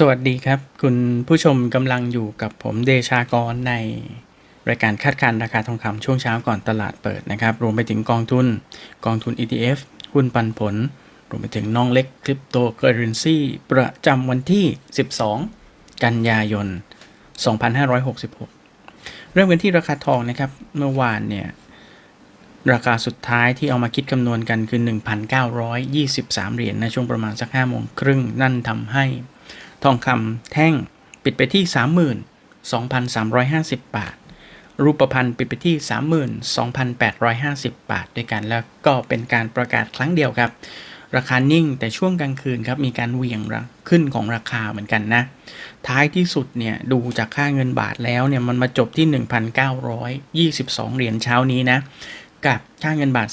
สวัสดีครับ คุณผู้ชมกำลังอยู่กับผมเดชากรในรายการคาดการณ์ราคาทองคำช่วงเช้าก่อนตลาดเปิดนะครับ รวมไปถึงกองทุนกองทุน ETF หุ้นปันผล รวมไปถึงน้องเล็กคริปโตเคอเรนซีประจำวันที่ 12 กันยายน 2566 เริ่มกันที่ราคาทองนะครับ เมื่อวานเนี่ยราคาสุดท้ายที่เอามาคิดคำนวณกันคือ 1,923 เหรียญในช่วงประมาณสัก5โมงครึ่งนั่นทำให้ ทองคำแท่งปิดไปที่ 32,350 บาท รูปพรรณปิดไปที่ 32,850 บาท ด้วยกันแล้วก็เป็นการประกาศครั้งเดียวครับ ราคานิ่งแต่ช่วงกลางคืนครับมีการเวียงขึ้นของราคาเหมือนกันนะ ท้ายที่สุดเนี่ยดูจากค่าเงินบาทแล้วเนี่ยมันมาจบที่ 1,922 เหรียญเช้านี้นะกับค่าเงินบาท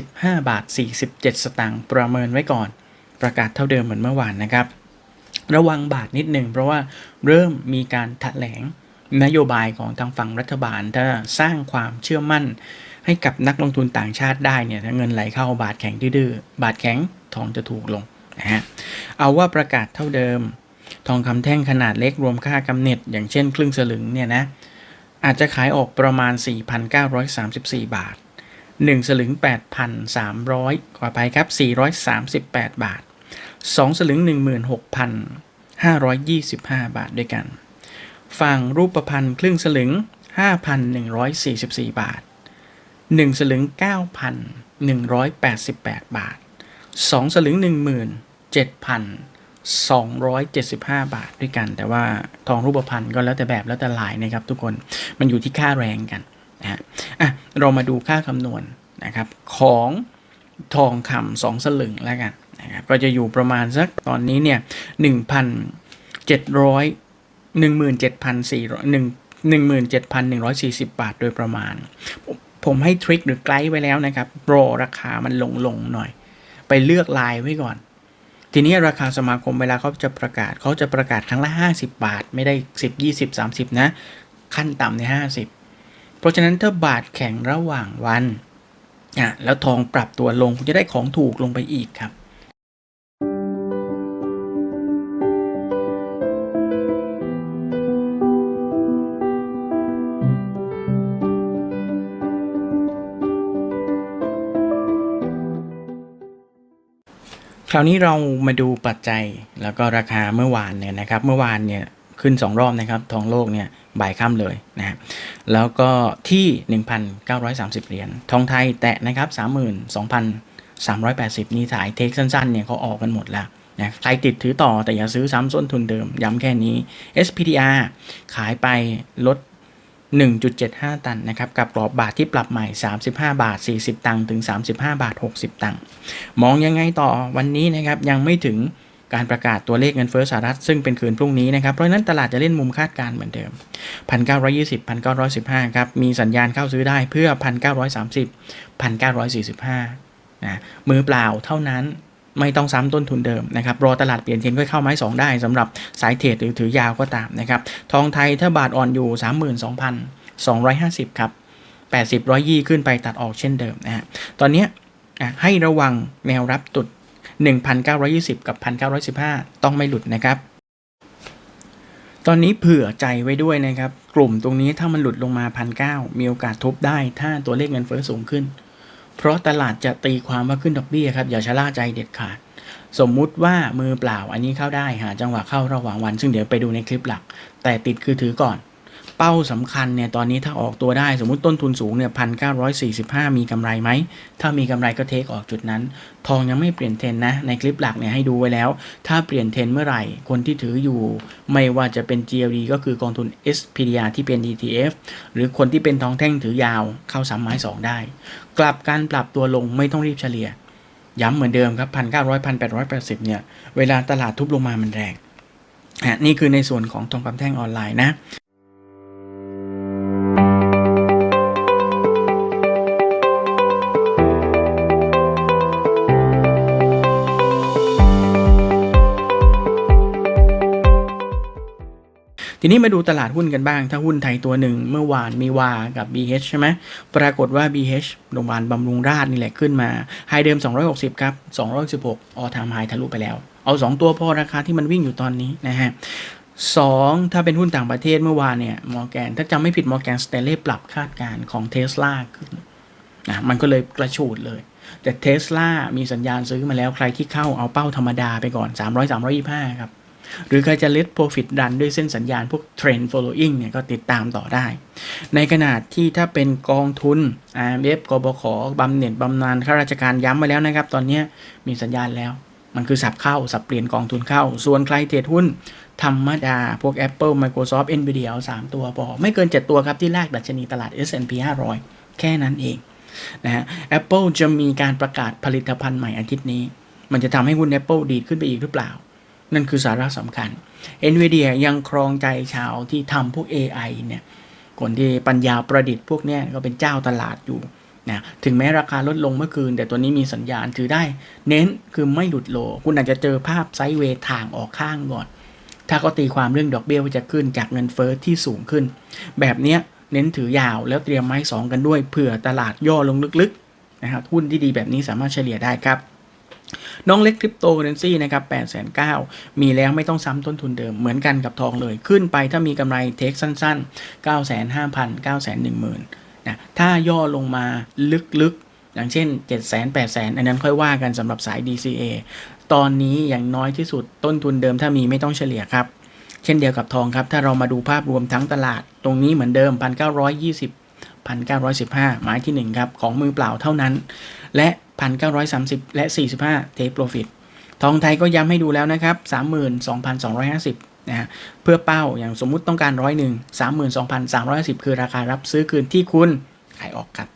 35 บาท 47 สตางค์ประเมินไว้ก่อน ประกาศเท่าเดิมเหมือนเมื่อวานนะครับ ระวังบาทนิดหนึ่งเพราะว่าเริ่มมีการแถลงนโยบายของทางฝั่งรัฐบาล ถ้าสร้างความเชื่อมั่น ให้กับนักลงทุนต่างชาติได้เนี่ยถ้าเงินไหลเข้าบาทแข็งดื้อบาทแข็งทองจะถูกลงนะฮะเอาว่าประกาศเท่าเดิม ทองคำแท่งขนาดเล็กรวมค่ากำเนิดอย่างเช่นครึ่งสลึงเนี่ยนะอาจจะขายออกประมาณ 4,934 บาท 1 สลึง 8,300ขอไปครับ 438 บาท 2 สลึง 16,525 บาทด้วยกัน ฝั่งรูปประพันธ์ครึ่งสลึง 5,144 บาท 1 สลึง 9,188 บาท 2 สลึง 17,275 บาทด้วยกัน แต่ว่าทองรูปพรรณก็แล้วแต่แบบแล้วแต่ลายนะครับทุกคนมันอยู่ที่ค่าแรงกันนะฮะอะเรามาดูค่าคำนวณนะครับของทองคำสองสลึงแล้วกัน ก็จะอยู่ประมาณสักตอนนี้เนี่ยหนึ่งพันเจ็ดร้อยหนึ่งหมื่นเจ็ดพันสี่ร้อยหนึ่งหนึ่งหมื่นเจ็ดพันหนึ่งร้อยสี่สิบบาทโดยประมาณผมผมให้ทริคหรือไกด์ไว้แล้วนะครับโปรราคามันลงลงหน่อย ไปเลือกลายไว้ก่อน ทีนี้ราคาสมาคมเวลาเขาจะประกาศเขาจะประกาศครั้งละ 50 บาท ไม่ได้ 10 20 30 นะ ขั้นต่ำใน 50 เพราะฉะนั้นถ้าบาทแข็งระหว่างวันอะแล้วทองปรับตัวลงคุณจะได้ของถูกลงไปอีกครับ คราวนี้เรามาดูปัจจัยแล้วก็ราคาเมื่อวานเนี่ยนะครับ เมื่อวานเนี่ยขึ้น 2 รอบนะครับทองโลกเนี่ยบ่ายค่ำเลยนะฮะแล้วก็ที่ 1,930 เหรียญทองไทยแตะนะครับ 32,380 นี่สายเทคสั้นๆเนี่ยเขาออกกันหมดแล้วนะใครติดถือต่อแต่อย่าซื้อซ้ำส้นทุนเดิม ย้ำแค่นี้ SPDR ขายไปลด 1.75 ตันนะครับกับกรอบบาทที่ปรับใหม่ 35 บาท 40 ตังค์ถึง 35 บาท 60 ตังค์มองยังไงต่อวันนี้นะครับยังไม่ถึงการประกาศตัวเลขเงินเฟ้อสหรัฐซึ่งเป็นคืนพรุ่งนี้นะครับ เพราะนั้นตลาดจะเล่นมุมคาดการเหมือนเดิม 1,920 1,915 ครับ มีสัญญาณเข้าซื้อได้เพื่อ 1,930 1,945 นะ มือเปล่าเท่านั้น ไม่ต้องซ้ำต้นทุนเดิมนะครับรอตลาดเปลี่ยนเทรนค่อยเข้าไม้สองได้สำหรับสายเทรดหรือถือยาวก็ตามนะครับทองไทยถ้าบาทอ่อนอยู่ 32,250ครับ80ร้อยยี่ขึ้นไปตัดออกเช่นเดิมนะฮะตอนนี้ให้ระวังแนวรับตุด 1,920 กับ 1,915 ต้องไม่หลุดนะครับตอนนี้เผื่อใจไว้ด้วยนะครับ กลุ่มตรงนี้ถ้ามันหลุดลงมา1,900มีโอกาสทบได้ ถ้าตัวเลขเงินเฟ้อสูงขึ้น เพราะตลาดจะตีความว่าขึ้นดอกเบี้ยครับอย่าชะล่าใจเด็ดขาด สมมุติว่ามือเปล่าอันนี้เข้าได้หาจังหวะเข้าระหว่างวัน ซึ่งเดี๋ยวไปดูในคลิปหลัก แต่ติดคือถือก่อน เป้าสำคัญเนี่ยตอนนี้ถ้าออกตัวได้สมมุติต้นทุนสูงเนี่ยพันเก้าร้อยสี่สิบห้ามีกำไรไหม ถ้ามีกำไรก็เทคออกจุดนั้น ทองยังไม่เปลี่ยนเทรนนะ ในคลิปหลักเนี่ยให้ดูไว้แล้ว ถ้าเปลี่ยนเทรนเมื่อไหร่ คนที่ถืออยู่ ไม่ว่าจะเป็น GLD ก็คือกองทุน SPDR ที่เป็น ETF หรือคนที่เป็นทองแท่งถือยาวเข้าสามไม้สองได้ กลับการปรับตัวลงไม่ต้องรีบเฉลี่ย ย้ำเหมือนเดิมครับพันเก้าร้อยพันแปดร้อยแปดสิบเนี่ยเวลาตลาดทุบลงมามันแรงอะนี่คือในส่วนของทองคำแท่งออนไลน์นะ ทีนี้มาดูตลาดหุ้นกันบ้าง ถ้าหุ้นไทยตัวหนึ่งเมื่อวานมีวากับ BH ใช่ไหมปรากฏว่า BH โรงพยาบาลบำรุงราษฎร์นี่แหละขึ้นมาไฮเดิม 260 ครับ 216ออทามไฮทะลุไปแล้ว เอา 2 ตัวพอราคาที่มันวิ่งอยู่ตอนนี้นะฮะสองถ้าเป็นหุ้นต่างประเทศเมื่อวานเนี่ยมอร์แกนถ้าจำไม่ผิดมอร์แกนสเตเล่ปรับคาดการณ์ของเทสลาขึ้นนะมันก็เลยกระฉูดเลย แต่เทสลามีสัญญาณซื้อมาแล้วใครที่เข้าเอาเป้าธรรมดาไปก่อน 300 325 ครับ หรือใครจะ let profit ดันด้วยเส้นสัญญาณพวก trend following เนี่ยก็ติดตามต่อได้ ในขณะที่ถ้าเป็นกองทุน RMF กบขบำเหน็จบำนาญข้าราชการย้ำไว้แล้วนะครับ ตอนนี้มีสัญญาณแล้ว มันคือสับเข้า สับเปลี่ยนกองทุนเข้า ส่วนใครเทรดหุ้นธรรมดา พวก Apple Microsoft Nvidia เอา3ตัวพอไม่เกิน 7 ตัวครับที่ลากดัชนีตลาด S&P 500 แค่นั้นเองนะฮะ Apple จะมีการประกาศผลิตภัณฑ์ใหม่อาทิตย์นี้ มันจะทำให้หุ้น Apple ดีดขึ้นไปอีกหรือเปล่า นั่นคือสาระสำคัญ NVIDIA ยังครองใจชาวที่ทำพวก AI เนี่ยคนที่ปัญญาประดิษฐ์พวกนี้ก็เป็นเจ้าตลาดอยู่นะถึงแม้ราคาลดลงเมื่อคืน แต่ตัวนี้มีสัญญาณถือได้ เน้นคือไม่หลุดโล คุณอาจจะเจอภาพไซด์เวทางออกข้างก่อน ถ้าเขาตีความเรื่องดอกเบี้ยว่าจะขึ้นจากเงินเฟอ้อที่สูงขึ้น แบบนี้เน้นถือยาวแล้วเตรียมไม้สองกันด้วยเผื่อตลาดย่อลงลึกๆนะครับหุ้นที่ดีแบบนี้สามารถเฉลี่ยได้ครับ น้องเล็กคริปโตเคอเรนซีนะครับ8 9 0 0 0มีแล้วไม่ต้องซ้ำต้นทุนเดิมเหมือนกันกับทองเลย ขึ้นไปถ้ามีกำไรเทคสั้นๆ 9 5 0 0 0 9 1 0 0 0 0นะถ้าย่อลงมาลึกๆ อย่างเช่น 7 0 0 0 0 8 0 0 0 0 อันนั้นค่อยว่ากันสำหรับสาย DCA ตอนนี้อย่างน้อยที่สุดต้นทุนเดิมถ้ามีไม่ต้องเฉลี่ยครับ เช่นเดียวกับทองครับ ถ้าเรามาดูภาพรวมทั้งตลาด ตรงนี้เหมือนเดิม 1,920 1,915 หมายที่ 1 ครับ ของมือเปล่าเท่านั้น และ 1,930 และ 45เทคโปรฟิตทองไทยก็ย้ำให้ดูแล้วนะครับ 32,250นะฮะเพื่อเป้าอย่างสมมุติต้องการร้อยหนึ่ง32,310 คือราคารับซื้อคืนที่คุณขายออกครับ